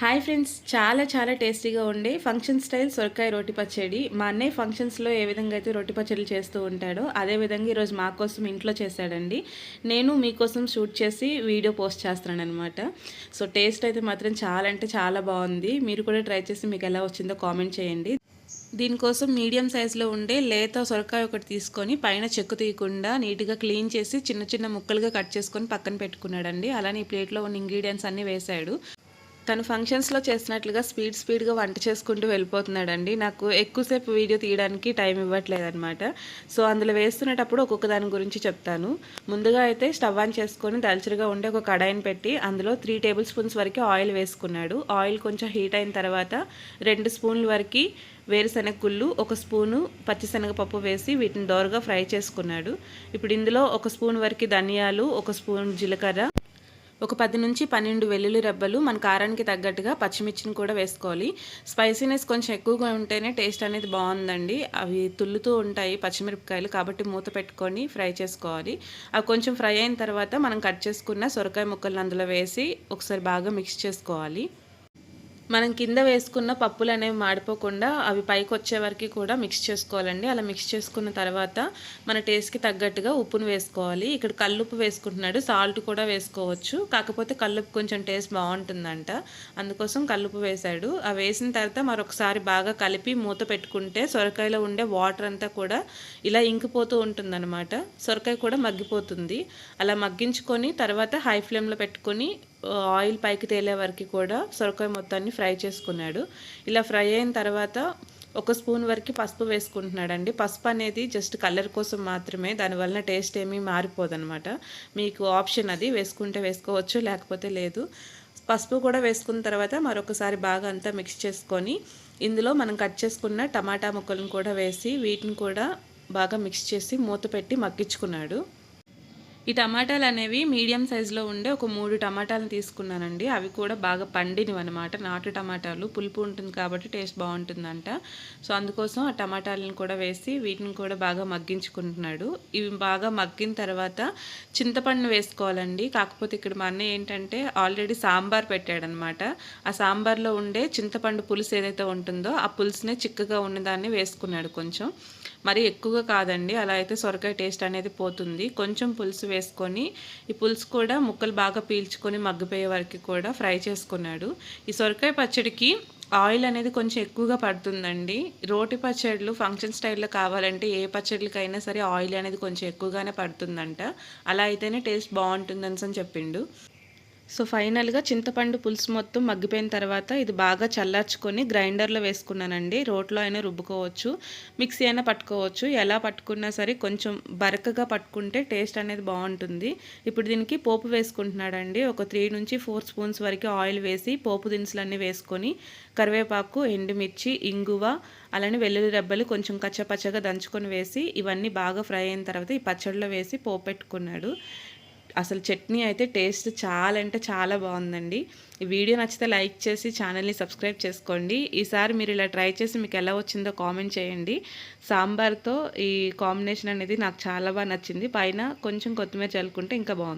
Hi friends చాలా చాలా టేస్టీగా ఉండే ఫంక్షన్ స్టైల్ సొరకాయ రోటి పచ్చడి. మా అన్నయ్య ఫంక్షన్స్లో ఏ విధంగా అయితే రోటి పచ్చడి చేస్తూ ఉంటాడో అదే విధంగా ఈరోజు మా కోసం ఇంట్లో చేశాడండి. నేను మీకోసం షూట్ చేసి వీడియో పోస్ట్ చేస్తాను అనమాట సో టేస్ట్ అయితే మాత్రం చాలా అంటే చాలా బాగుంది. మీరు కూడా ట్రై చేసి మీకు ఎలా వచ్చిందో కామెంట్ చేయండి. దీనికోసం మీడియం సైజులో ఉండే లేత సొరకాయ ఒకటి తీసుకొని పైన చెక్కు తీయకుండా నీట్గా క్లీన్ చేసి చిన్న చిన్న ముక్కలుగా కట్ చేసుకొని పక్కన పెట్టుకున్నాడండి. అలానే ఈ ప్లేట్లో ఉన్న ఇంగ్రీడియంట్స్ అన్నీ వేశాడు. తను ఫంక్షన్స్లో చేసినట్లుగా స్పీడ్ స్పీడ్గా వంట చేసుకుంటూ వెళ్ళిపోతున్నాడండి. నాకు ఎక్కువసేపు వీడియో తీయడానికి టైం ఇవ్వట్లేదనమాట సో అందులో వేస్తున్నప్పుడు ఒక్కొక్క దాని గురించి చెప్తాను. ముందుగా అయితే స్టవ్ ఆన్ చేసుకొని దల్చరిగా ఉండే ఒక కడాయిని పెట్టి అందులో త్రీ టేబుల్ స్పూన్స్ వరకు ఆయిల్ వేసుకున్నాడు. ఆయిల్ కొంచెం హీట్ అయిన తర్వాత రెండు స్పూన్ల వరకు వేరుశనగ గుళ్ళు ఒక స్పూను పచ్చిశనగపప్పు వేసి వీటిని దోరగా ఫ్రై చేసుకున్నాడు. ఇప్పుడు ఇందులో ఒక స్పూన్ వరకు ధనియాలు ఒక స్పూన్ జీలకర్ర ఒక పది నుంచి పన్నెండు వెల్లుల్లి రెబ్బలు మన కారానికి తగ్గట్టుగా పచ్చిమిర్చిని కూడా వేసుకోవాలి. స్పైసీనెస్ కొంచెం ఎక్కువగా ఉంటేనే టేస్ట్ అనేది బాగుందండి. అవి తుల్లుతూ ఉంటాయి పచ్చిమిరపకాయలు కాబట్టి మూత పెట్టుకొని ఫ్రై చేసుకోవాలి. అవి కొంచెం ఫ్రై అయిన తర్వాత మనం కట్ చేసుకున్న సొరకాయ ముక్కలను అందులో వేసి ఒకసారి బాగా మిక్స్ చేసుకోవాలి. మనం కింద వేసుకున్న పప్పులు అనేవి మాడిపోకుండా అవి పైకి వచ్చే వరకు కూడా మిక్స్ చేసుకోవాలండి. అలా మిక్స్ చేసుకున్న తర్వాత మన టేస్ట్కి తగ్గట్టుగా ఉప్పును వేసుకోవాలి. ఇక్కడ కల్లుప్పు వేసుకుంటున్నాడు. సాల్ట్ కూడా వేసుకోవచ్చు. కాకపోతే కల్లుప్పు కొంచెం టేస్ట్ బాగుంటుందంట. అందుకోసం కల్లుప్పు వేశాడు. అవి వేసిన తర్వాత మరొకసారి బాగా కలిపి మూత పెట్టుకుంటే సొరకాయలో ఉండే వాటర్ అంతా కూడా ఇలా ఇంకిపోతూ ఉంటుందన్నమాట. సొరకాయ కూడా మగ్గిపోతుంది. అలా మగ్గించుకొని తర్వాత హై ఫ్లేమ్లో పెట్టుకొని ఆయిల్ పైకి తేలే వరకు కూడా సొరకాయ మొత్తాన్ని ఫ్రై చేసుకున్నాడు. ఇలా ఫ్రై అయిన తర్వాత ఒక స్పూన్ వరకు పసుపు వేసుకుంటున్నాడండి. పసుపు అనేది జస్ట్ కలర్ కోసం మాత్రమే దానివల్ల టేస్ట్ ఏమీ మారిపోదనమాట. మీకు ఆప్షన్ అది వేసుకుంటే వేసుకోవచ్చు లేకపోతే లేదు. పసుపు కూడా వేసుకున్న తర్వాత మరొకసారి బాగా అంతా మిక్స్ చేసుకొని ఇందులో మనం కట్ చేసుకున్న టమాటా ముక్కలను కూడా వేసి వీటిని కూడా బాగా మిక్స్ చేసి మూత పెట్టి మగ్గించుకున్నాడు. ఈ టమాటాలు అనేవి మీడియం సైజులో ఉండే ఒక మూడు టమాటాలను తీసుకున్నానండి. అవి కూడా బాగా పండినవి అనమాట నాటు టమాటాలు పులుపు ఉంటుంది కాబట్టి టేస్ట్ బాగుంటుందంట. సో అందుకోసం ఆ టమాటాలను కూడా వేసి వీటిని కూడా బాగా మగ్గించుకుంటున్నాడు. ఇవి బాగా మగ్గిన తర్వాత చింతపండు వేసుకోవాలండి. కాకపోతే ఇక్కడ మా అన్నయ్య ఏంటంటే ఆల్రెడీ సాంబార్ పెట్టాడనమాట ఆ సాంబార్లో ఉండే చింతపండు పులుసు ఏదైతే ఉంటుందో ఆ పులుసునే చిక్కగా ఉన్నదాన్ని వేసుకున్నాడు కొంచెం. మరి ఎక్కువగా కాదండి. అలా అయితే సొరకాయ టేస్ట్ అనేది పోతుంది. కొంచెం పులుసు వేసుకొని ఈ పులుసు కూడా ముక్కలు బాగా పీల్చుకొని మగ్గిపోయే వరకు కూడా ఫ్రై చేసుకున్నాడు. ఈ సొరకాయ పచ్చడికి ఆయిల్ అనేది కొంచెం ఎక్కువగా పడుతుందండి. రోటి పచ్చళ్ళు ఫంక్షన్ స్టైల్లో కావాలంటే ఏ పచ్చడికైనా సరే ఆయిల్ అనేది కొంచెం ఎక్కువగానే పడుతుందంట. అలా అయితేనే టేస్ట్ బాగుంటుందని చెప్పిండు. సో ఫైనల్గా చింతపండు పులుసు మొత్తం మగ్గిపోయిన తర్వాత ఇది బాగా చల్లార్చుకొని గ్రైండర్లో వేసుకున్నానండి. రోట్లో అయినా రుబ్బుకోవచ్చు మిక్సీ అయినా పట్టుకోవచ్చు. ఎలా పట్టుకున్నా సరే కొంచెం బరకగా పట్టుకుంటే టేస్ట్ అనేది బాగుంటుంది. ఇప్పుడు దీనికి పోపు వేసుకుంటున్నాడండి. ఒక త్రీ నుంచి ఫోర్ స్పూన్స్ వరకు ఆయిల్ వేసి పోపు దినుసులన్నీ వేసుకొని కరివేపాకు ఎండుమిర్చి ఇంగువ అలానే వెల్లుల్లి రెబ్బలు కొంచెం కచ్చపచ్చగా దంచుకొని వేసి ఇవన్నీ బాగా ఫ్రై అయిన తర్వాత ఈ పచ్చడిలో వేసి పోపు పెట్టుకున్నాడు. అసలు చట్నీ అయితే టేస్ట్ చాలా అంటే చాలా బాగుందండి. ఈ వీడియో నచ్చితే లైక్ చేసి ఛానల్ని సబ్స్క్రైబ్ చేసుకోండి. ఈసారి మీరు ఇలా ట్రై చేసి మీకు ఎలా వచ్చిందో కామెంట్ చేయండి. సాంబార్తో ఈ కాంబినేషన్ అనేది నాకు చాలా బాగా నచ్చింది. పైన కొంచెం కొత్తిమీర చల్లుకుంటే ఇంకా బాగుంది.